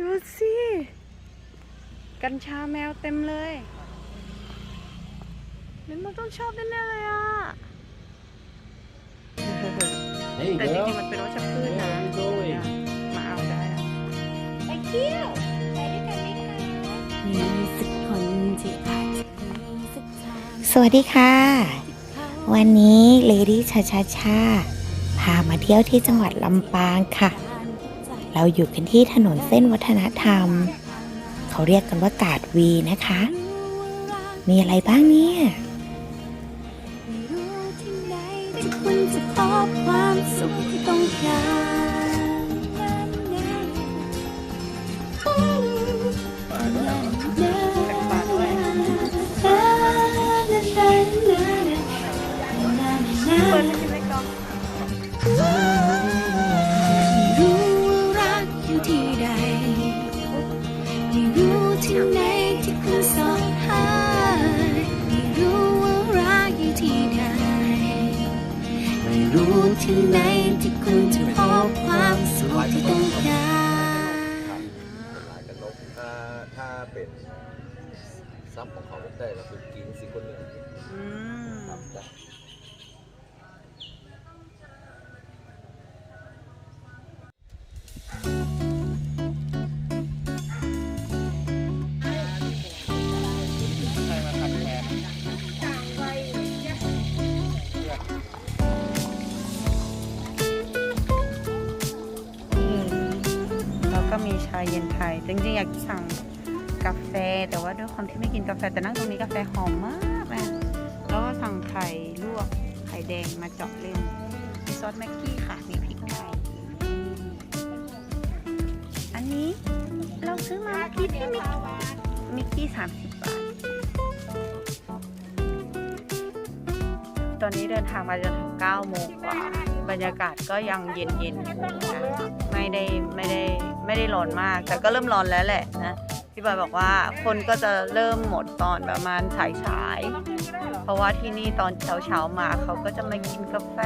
ดูสิ กัญชาแมวเต็มเลยนี่มันต้องชอบแน่ๆเลยอะ There you แต่จ go. ริงๆมันเป็นวัชพืชนะ Where are you going? มาเอาได้อะไปเที่ยวไปด้วยกันไหมคะมีสักคนที่อาจจะมีสักทางสวัสดีค่ะ วันนี้เลดี้ชาชาชาพามาเที่ยวที่จังหวัดลำปางค่ะ เราอยู่กันที่ถนนเส้นวัฒนธรรม เขาเรียกกันว่ากาดวีนะคะ มีอะไรบ้างเนี่ยไม่รู้ที่ไหนที่คุณจะพบความสุขที่ต้องการ ที่ไหนที่คุณจะพบความสุขที่ต้องการหลายกันนกถ้าถ้าเป็นซับของเขาไม่ได้เราคือกินสิคนหนึ่งอืมครับ เย็นไทย จริงๆ อยากสั่งกาแฟ แต่ว่าด้วยความที่ไม่กินกาแฟ แต่นั่งตรงนี้กาแฟหอมมากเลยแล้วก็สั่งไข่ลวกไข่แดงมาเจาะเล่นมีซอสแม็กกี้ค่ะ มีพริกไทยอันนี้เราซื้อมาเมื่อกี้ที่มิกมิกกี้สามสิบบาท ตอนนี้เดินทางมาจนถึง9โมงกว่า บรรยากาศก็ยังเย็นๆอยู่นะไม่ได้ไม่ได้ไม่ได้ร้อนมาก แต่ก็เริ่มร้อนแล้วแหละนะพี่บอยบอกว่าคนก็จะเริ่มหมดตอนประมาณสายสายๆเพราะว่าที่นี่ตอนเช้าเช้าๆมาเขาก็จะมากินกาแฟ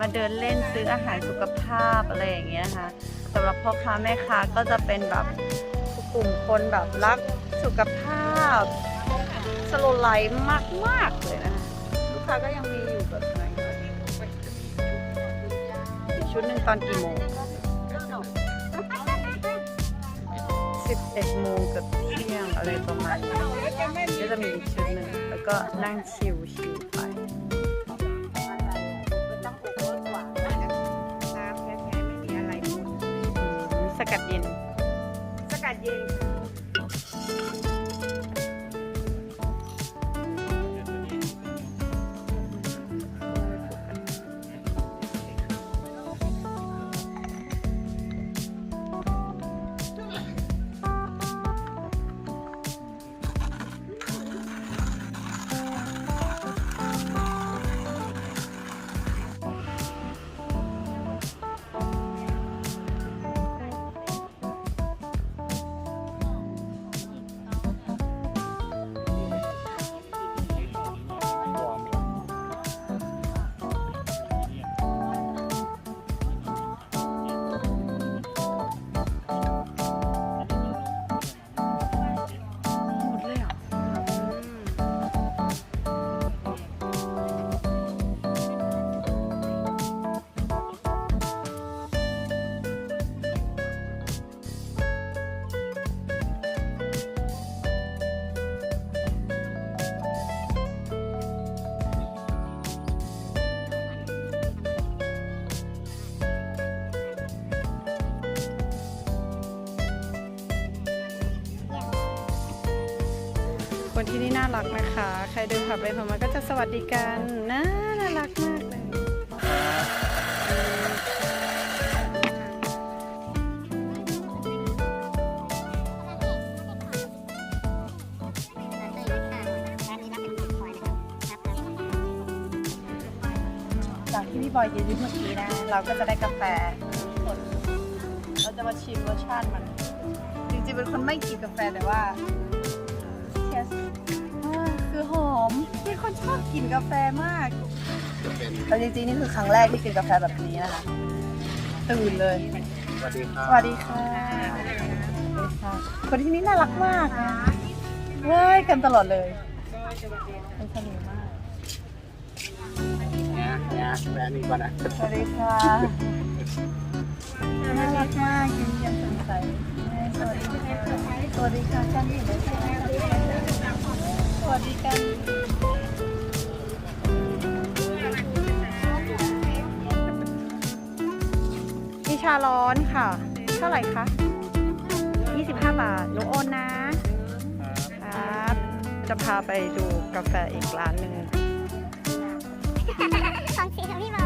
มาเดินเล่นซื้ออาหารสุขภาพอะไรอย่างเงี้ยนะคะสำหรับพ่อค้าแม่ค้าก็จะเป็นแบบกลุ่มคนแบบรักสุขภาพสโลไลฟ์มากๆเลยนะคะลูกค้าก็ยังมีอยู่แบบไหนอีก ชุดหนึ่งตอนกี่โมง11โมงกับเที่ยงอะไรประมาณนี้ก็จะมีอีกชุดหนึ่งแล้วก็นั่งชิลชิวๆไป คนที่นี่น่ารักนะคะ ใครเดินผ่านไปผ่านมาก็จะสวัสดีกันนะน่ารักมากเลยจากที่พี่บอยยืนอยู่เมื่อกี้นะ เราก็จะได้กาแฟสดเราจะมาชิมรสชาติมัน จริงๆเป็นคนไม่กินกาแฟแต่ว่า กินกาแฟมากจะเป็นแต่จริงๆนี่คือครั้งแรกที่กินกาแฟแบบนี้นะคะตื่นเลย สวัสดีครับสวัสดีค่ะ คนที่นี่น่ารักมากนะว่ายกันตลอดเลยเป็นสนุกมาก เนี่ยเนี่ยแฟนนี่ก่อนนะสวัสดีค่ะน่ารักมากยิ้มแย้มแจ่มใสสวัสดีค่ะสวัสดีค่ะกันหญิงสวัสดีกันมีชาร้อนค่ะ เท่าไหร่คะ 25 บาทหนูโอนนะครับจะพาไปดูกาแฟอีกร้านหนึ่งของสีของพี่บอ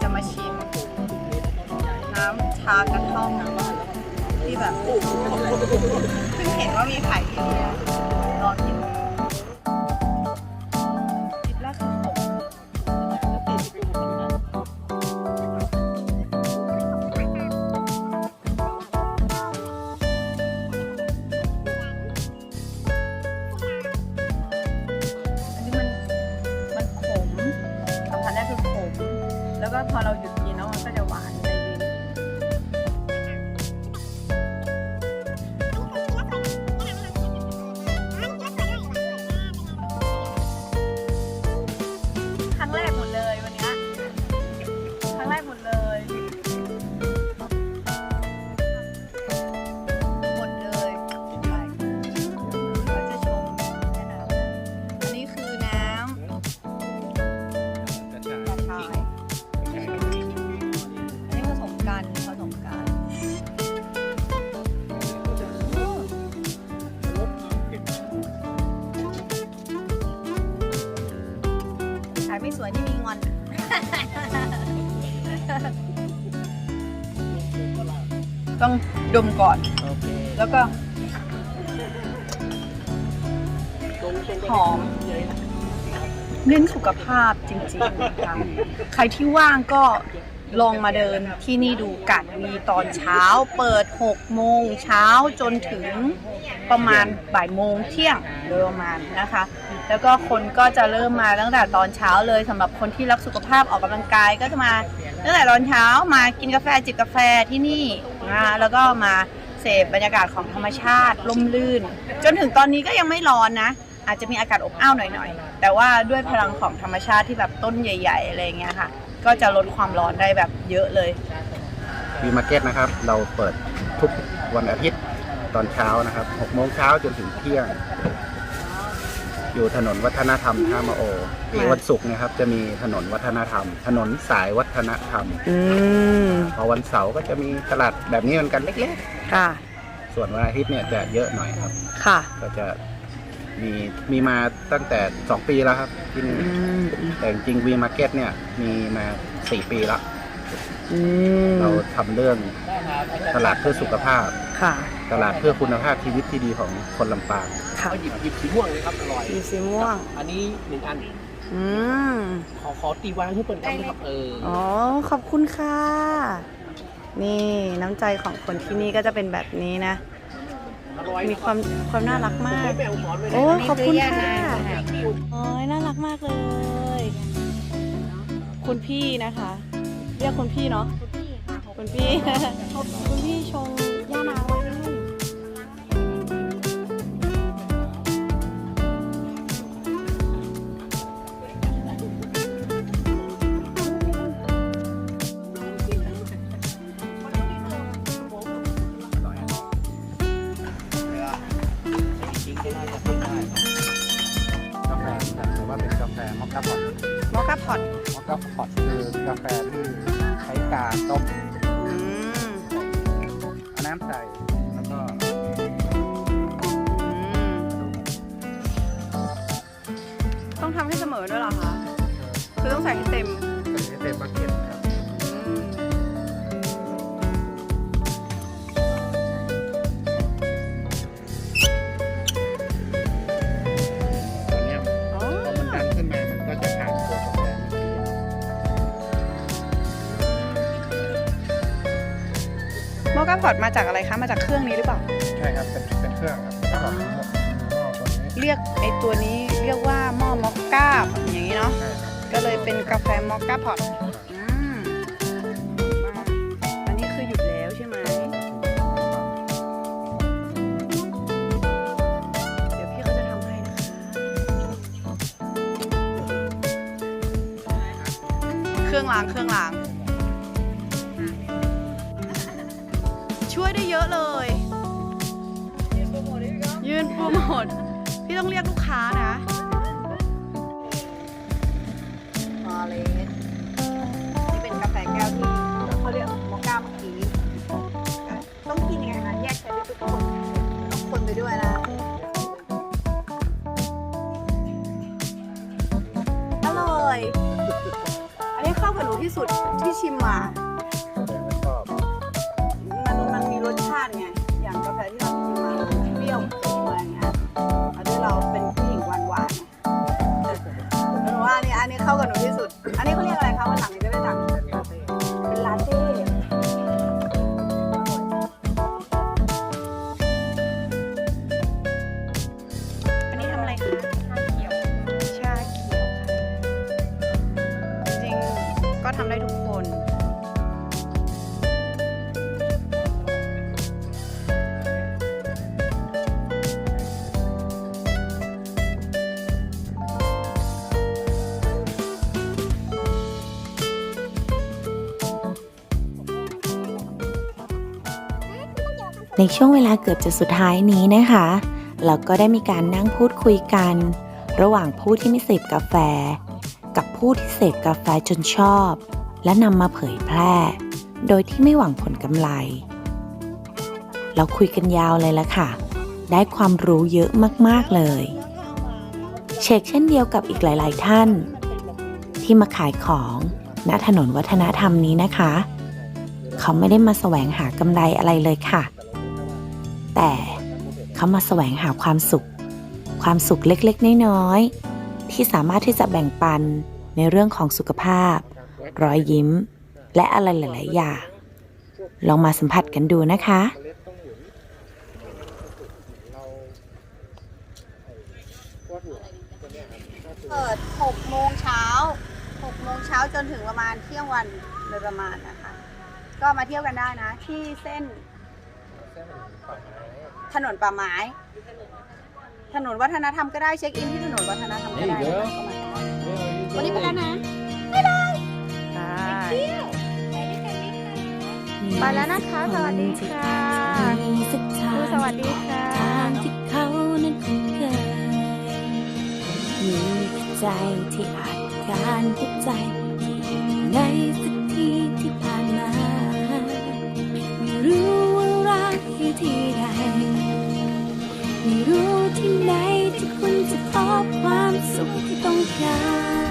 จะมาชิมน้ำชากระท่อมที่แบบเพิ่งเห็นว่ามีขายที่นี่รอกิน ก็พอเราหยุด ดมก่อนแล้วก็ หอม เน้นสุขภาพจริงๆนะคะใครที่ว่างก็ลองมาเดินที่นี่ดูกันมีตอนเช้าเปิด 6 โมงเช้าจนถึงประมาณบ่ายโมงเที่ยงโดยประมาณนะคะ แล้วก็คนก็จะเริ่มมาตั้งแต่ตอนเช้าเลยสำหรับคนที่รักสุขภาพออกกำลังกายก็จะมาตั้งแต่ตอนเช้ามากินกาแฟจิบกาแฟที่นี่ นะคะแล้วก็มาเสพบรรยากาศของธรรมชาติร่มรื่น จนถึงตอนนี้ก็ยังไม่ร้อนนะ อาจจะมีอากาศอบอ้าวหน่อยๆ แต่ว่าด้วยพลังของธรรมชาติที่แบบต้นใหญ่ๆอะไรเงี้ยค่ะ ก็จะลดความร้อนได้แบบเยอะเลย วีมาร์เก็ตนะครับ เราเปิดทุกวันอาทิตย์ตอนเช้านะครับ6โมงเช้าจนถึงเที่ยง อยู่ถนนวัฒนธรรมท่ามาโอที่วันศุกร์นะครับจะมีถนนวัฒนธรรม ถนนสายวัฒนธรรมอืมพอวันเสาร์ก็จะมีตลาดแบบนี้เหมือนกันเล็กค่ะ ๆ ส่วนวันอาทิตย์เนี่ยจะเยอะหน่อยครับ ค่ะ ก็จะมีมีมาตั้งแต่ 2 ปีแล้วครับที่นี่อืมแต่จริงวีมาร์เก็ตเนี่ยมีมา 4 ปีแล้วอืมเราทำเรื่องตลาดเพื่อสุขภาพ ค่ะ ตลาดเพื่อคุณภาพชีวิตที่ดีของคนลำปาง ค่ะหยิบหยิบสีม่วงเลยครับอร่อยมีสีม่วง อันนี้หนึ่งอัน อืม ขอขอตีวางให้เปิดกันนะครับเอออ๋อ ขอบคุณค่ะ นี่น้ำใจของคนที่นี่ก็จะเป็นแบบนี้นะมีความความน่ารักมากโอ้ขอบคุณค่ะโอ้ยน่ารักมากเลย คุณพี่นะคะ เรียกคุณพี่เนาะ คุณพี่ คุณพี่ชง อคคาพอตมอคคาพอตมอคคาพอตคือกาแฟที่ใช้กาต้มอืมเอาน้ำใส่แล้วก็อืมต้องทำให้เสมอด้วยเหรอคะ คือต้องใส่ให้เต็ม ใส่ให้เต็มบักเก็ตครั มอคค่าพอตมาจากอะไรคะ มาจากเครื่องนี้หรือเปล่า ใช่ครับ เป็นเป็นเครื่องครับแล้วก็หม้อหม้อตัวนี้เรียกไอตัวนี้เรียกว่าหม้อมอคก้าอย่างนี้เนาะ ใช่ครับก็เลยเป็นกาแฟมอคก้าพอตอืมมากอันนี้คือหยุดแล้วใช่ไหม เดี๋ยวพี่เขาจะทำให้นะคะ เครื่องล้างเครื่องล้าง ได้เยอะเลย ยืนโปรโมทพี่ต้องเรียกลูกค้านะมาเลยนี่เป็นกาแฟแก้วที่เขาเรียกมอคก้าเมื่อกี้ต้องกินยังไงคะแยกใช้ด้วยทุกคนต้องคนไปด้วยนะอร่อย อันนี้เข้ากับหนูที่สุดที่ชิมมา ในช่วงเวลาเกือบจะสุดท้ายนี้นะคะเราก็ได้มีการนั่งพูดคุยกัน ระหว่างผู้ที่ไม่เสพกาแฟ กับผู้ที่เสพกาแฟจนชอบ และนำมาเผยแพร่ โดยที่ไม่หวังผลกำไร เราคุยกันยาวเลยละค่ะ ได้ความรู้เยอะมากๆเลยเชกเช่นเดียวกับอีกหลาย ๆ ท่าน ที่มาขายของณถนนวัฒนธรรมนี้นะคะ เขาไม่ได้มาแสวงหากำไรอะไรเลยค่ะ แต่เขามาแสวงหาความสุข ความสุขเล็กๆ น้อยๆ ที่สามารถที่จะแบ่งปันในเรื่องของสุขภาพ รอยยิ้ม และอะไรหลาย ๆ อย่าง ลองมาสัมผัสกันดูนะคะเปิด6โมงเช้า6โมงเช้าจนถึงประมาณเที่ยงวันโดยประมาณนะคะ ก็มาเที่ยวกันได้นะ ที่เส้น ถนนป่าไม้ ถนนวัฒนธรรมก็ได้เช็คอินที่ถนนวัฒนธรรมก็ได้นะคะก็มากันได้วันนี้ไปแล้วนะบ๊ายบายไปแล้วนะคะสวัสดีค่ะครูสวัสดีค่ะทางที่เขานั้นคงเคยมีใจที่อาจการหัวใจที่อยู่ในสั รู้ที่ไหนที่คุณจะพบความสุขที่ต้องการ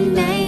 ไม่รู้ที่ไหน